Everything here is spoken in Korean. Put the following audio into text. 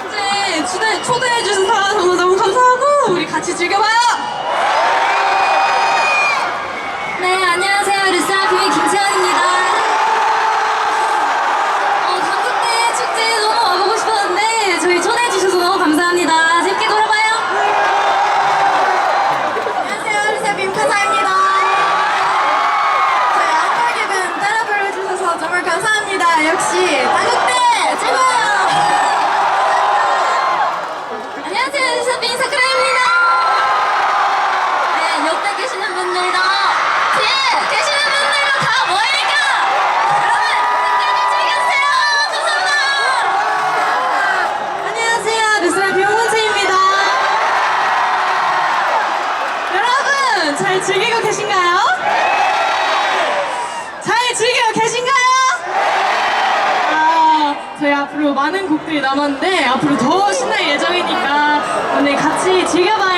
축제 초대, 초대해 주신 사람 정말 너무 감사하고 우리 같이 즐겨봐요! 네, 안녕하세요. 르사비의 김채원입니다. 어, 강국대 축제 너무 와보고 싶었는데 저희 초대해주셔서 너무 감사합니다. 재밌게 놀아봐요. 안녕하세요. 르사빔 카사입니다. 저희 아빠기분 따라 불러주셔서 정말 감사합니다. 역시 잘 즐기고 계신가요? 잘 즐기고 계신가요? 아, 저희 앞으로 많은 곡들이 남았는데 앞으로 더 신날 예정이니까 오늘 같이 즐겨봐